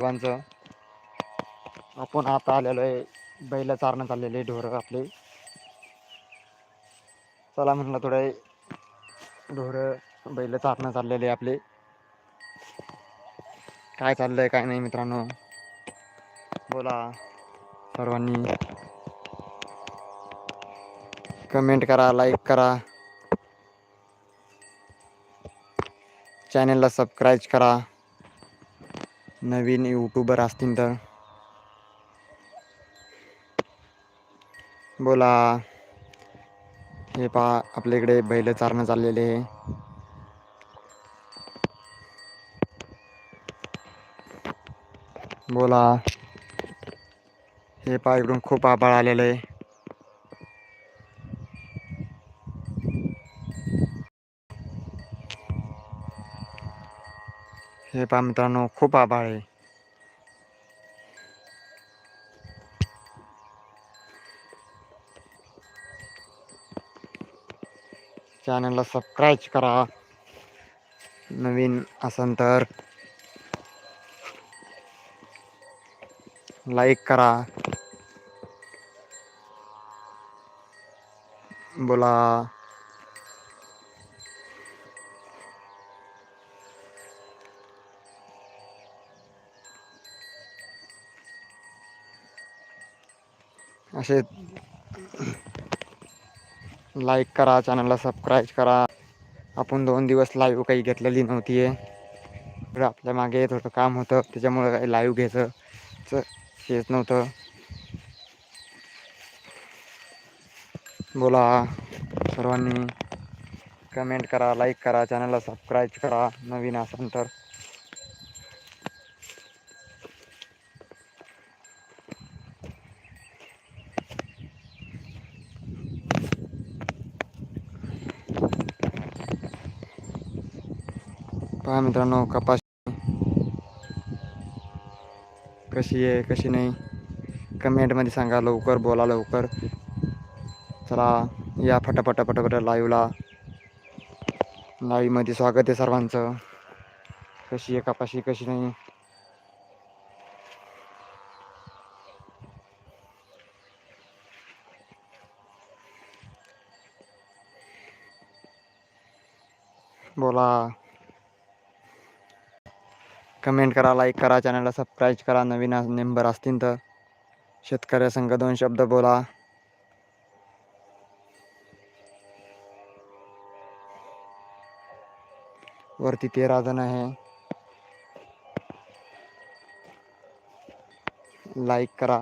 सर्वांचं. आपण आता आलेलो आहे. बैल चारणं चाललेले ढोरं आपले. चला म्हटलं थोडे ढोरं बैल चारणं चाललेले आपले. काय चाललंय काय नाही मित्रांनो. बोला सर्वांनी. कमेंट करा लाईक करा. चॅनलला सबस्क्राईब करा. नवीन यूट्यूबर असतील तर. बोला. हे पहा आपल्या इकडे बैल चारणं चाललेले आहे. बोला. हे पहा इकडून खूप आभाळ आलेलं आहे. हे पहा मित्रांनो खूप आभाळ आहे. चॅनलला सबस्क्राईब करा. नवीन असन तर लाईक करा. बोला. असे लाईक करा चॅनलला सबस्क्राईब करा. आपण दोन दिवस लाईव्ह काही घेतलेली नव्हती आहे तर आपल्या मागे थोडं काम होतं त्याच्यामुळं काही लाईव्ह घ्यायचं येत हेच नव्हतं. बोला सर्वांनी. कमेंट करा लाईक करा चॅनलला सबस्क्राईब करा. नवीन असाल तर. पहा मित्रांनो कपास कशी आहे कशी नाही? कमेंटमध्ये सांगा लवकर बोला लवकर. चला या फटाफट फटाफट लाईव्हला लाईव्हमध्ये स्वागत आहे सर्वांचं. कशी आहे कपाशी कशी नाही? बोला. कमेंट करा लाईक करा चॅनलला सबस्क्राईब करा नवीन मेंबर असतील तर. शेतकऱ्या संघ दोन शब्द बोला. वरती तेरा जण आहे. लाईक करा.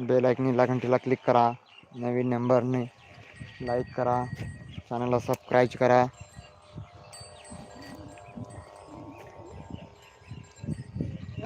बेल आयकनीला घंटीला क्लिक करा. नवीन नंबरने लाईक करा चॅनलला सबस्क्राईब करा.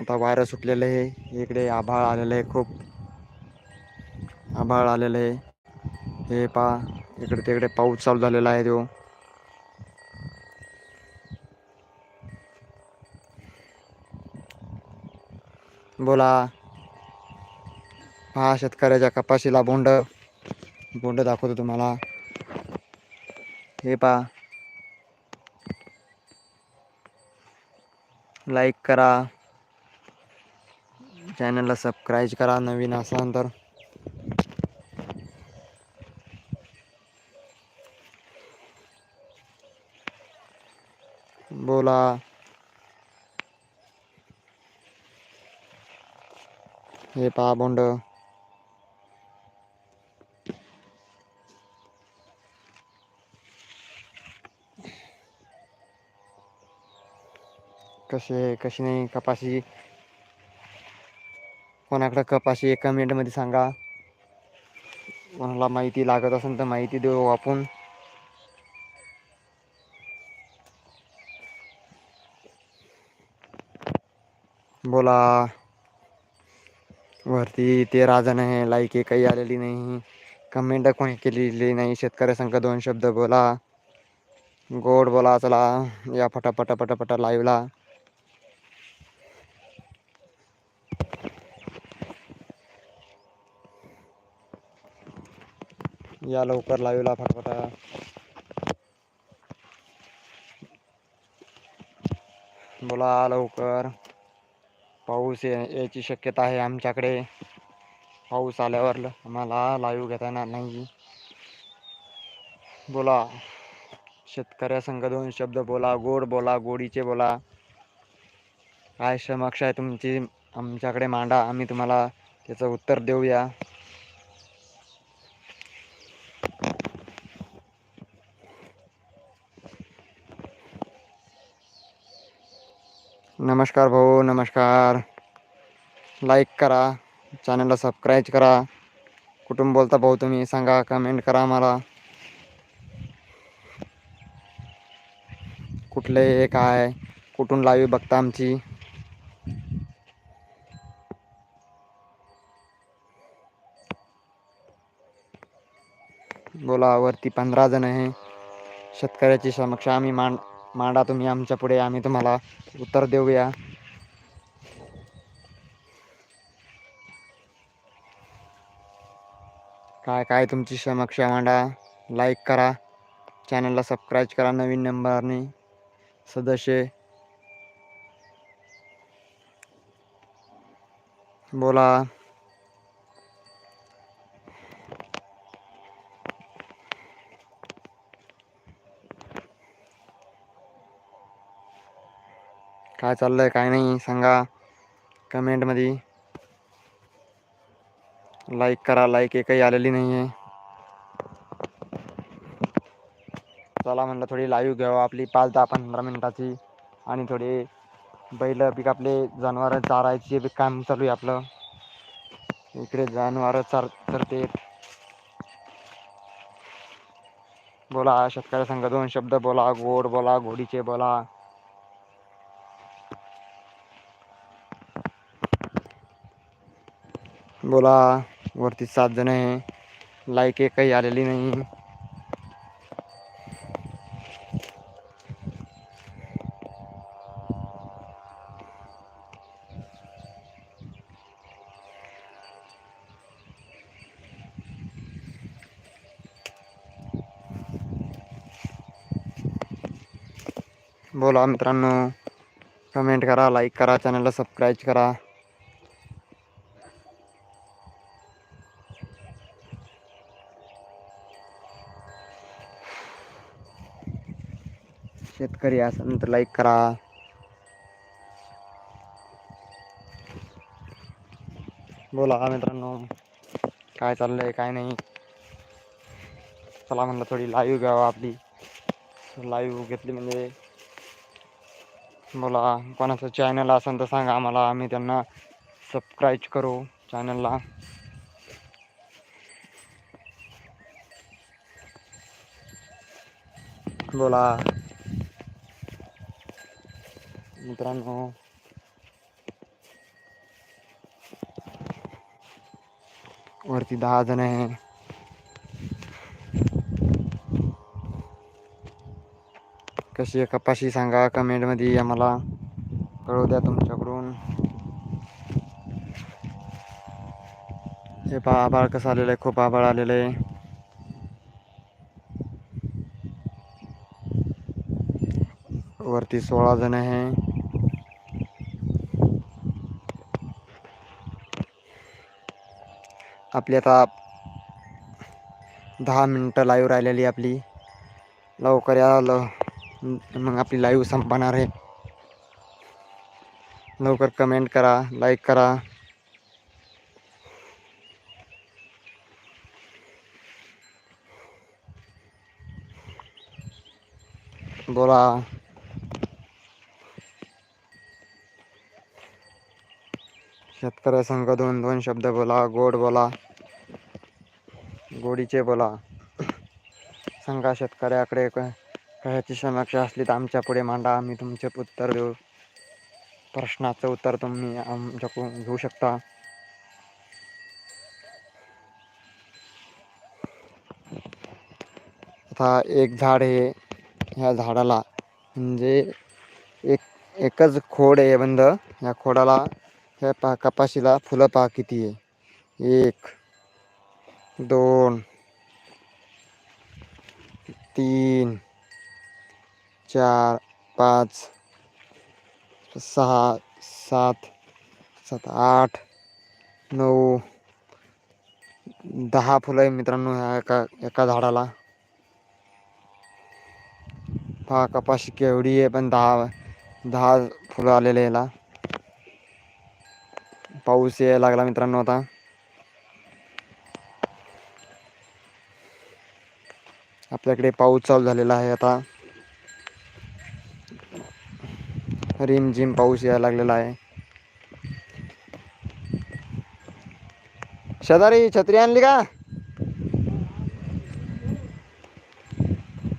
आता वारं सुटलेलं आहे. इकडे आभाळ आलेलं आहे खूप. आभाळ आलेलं आहे. हे पा इकडे तिकडे पाऊस चालू झालेला आहे तो. बोला पहा शेतकऱ्याच्या कपाशीला बोंड. बोंड दाखवतो तुम्हाला. हे पहा. लाईक करा. चॅनलला सबस्क्राईब करा नवीन असाल तर. बोला. हे पहा बोंड. कशी आहे कशी नाही कपाशी. कोणाकडं कपाशी एका कमेंटमध्ये सांगा. कोणाला माहिती लागत असेल तर माहिती देऊ आपण. बोला. वरती तेरा राजा नाही लाईक काही आलेली नाही. कमेंट कोणी केलेली नाही शेतकऱ्या संघ दोन शब्द बोला. गोड बोला चला. या फटाफट पटापटा लाईव्हला या लवकर लावेला फटफटा. बोला लवकर. पाऊस यायची शक्यता आहे आमच्याकडे. पाऊस आल्यावर आम्हाला लाईव घेता येणार नाही. बोला. शेतकऱ्यासंग दोन शब्द बोला गोड बोला गोडीचे बोला. काय समक्ष आहे तुमची आमच्याकडे मांडा आम्ही तुम्हाला त्याचं उत्तर देऊया. नमस्कार भाऊ, नमस्कार. लाईक करा चॅनलला सबस्क्राईब करा. कुठून बोलता भाऊ तुम्ही, सांगा कमेंट करा मला कुठले काय, कुठून लाईव्ह बघता आमची. बोला, वरती पंधरा जण आहे. शेतकऱ्याची समक्ष आम्ही मांड मांडा तुम्ही आमच्या पुढे आम्ही तुम्हाला उत्तर देऊया. काय काय तुमची समक्षा मांडा? लाईक करा. चॅनलला सबस्क्राईब करा नवीन नंबरने. सदस्य. बोला. काय चाललंय काय नाही सांगा. कमेंटमध्ये लाईक करा लाईक एकही आलेली नाही आहे चला म्हणलं थोडी लाईव्ह घ्यावं आपली पाच दहा पंधरा मिनिटाची. आणि थोडे बैल पिक आपले जनावर चारायचे बी काम चालू आहे आपलं. इकडे जनावर चार चरते. बोला शेतकऱ्या संघ दोन शब्द बोला गोड बोला घोडीचे बोला. बोला वरती सात जण आहे लाईक एकही आलेली नाही। बोला मित्रांनो कमेंट करा लाईक करा चॅनलला सबस्क्राईब करा। शेतकरी असेल तर लाईक करा. बोला मित्रांनो काय चाललंय काय नाही. चला म्हणलं थोडी लाईव्ह घ्यावं आपली. लाईव्ह घेतली म्हणजे. बोला कोणाचं चॅनल असेल तर सांगा आम्हाला आम्ही त्यांना सबस्क्राईब करू चॅनलला बोला. मित्रांनो वरती दहा जण आहे. कशी आहे कपाशी सांगा कमेंटमध्ये आम्हाला. कळू द्या तुमच्याकडून. हे पहा आभाळ कसं आलेलं आहे खूप आभाळ आलेलं आहे. वरती सोळा जण आहे आपली आता दहा मिनटं लाईव्ह राहिलेली आपली. लवकर या, ल, मग आपली लाईव्ह संपणार आहे. लवकर कमेंट करा लाईक करा. बोला. शेतकऱ्यासंघ दोन दोन शब्द बोला गोड बोला गोडीचे बोला. सांगा शेतकऱ्याकडे कशाची समस्या असली तर आमच्या पुढे मांडा आम्ही तुमचे उत्तर देऊ. प्रश्नाचं उत्तर तुम्ही आमच्याकडून घेऊ शकता. आता एक झाड हे ह्या झाडाला म्हणजे एक एकच खोड आहे बंद. ह्या खोडाला ह्या पा कपाशीला फुलं पहा किती आहे. एक दोन तीन चार पाच सहा सात सात आठ नऊ दहा फुलं आहे मित्रांनो ह्या एका एका झाडाला. पहा कपाशी केवढी आहे पण दहा दहा फुलं आलेले याला. पाऊस यायला लागला मित्रांनो आता. आपल्याकडे पाऊस चालू झालेला आहे आता. रिमझिम पाऊस यायला लागलेला आहे. शेजारी छत्री आणली का?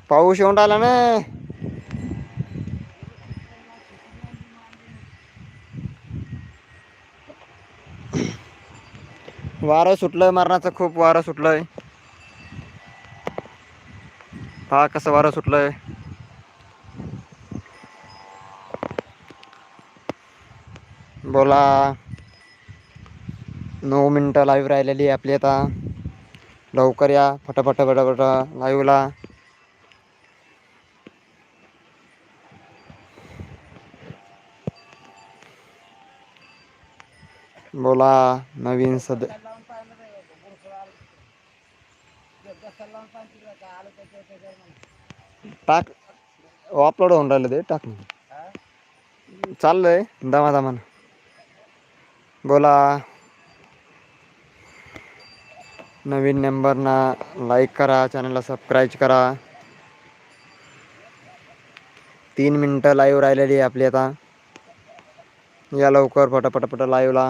पाऊस येऊन राहिला ना. वारं सुटलंय मरणाचं खूप वारं सुटलंय. पहा कसं वारं सुटलंय. बोला. नऊ मिनटं लाईव्ह राहिलेली आहे आपली आता. लवकर या फटाफट फटाफट लाईव्हला बोला नवीन सद टाक हो, अपलोड होऊन राहिलं ते टाक. चाललंय दमादमान बोला. नवीन नंबरना लाईक करा चॅनलला सबस्क्राईब करा. तीन मिनटं लाईव्ह राहिलेली आहे आपली आता. या लवकर पटापटापट लाईव्हला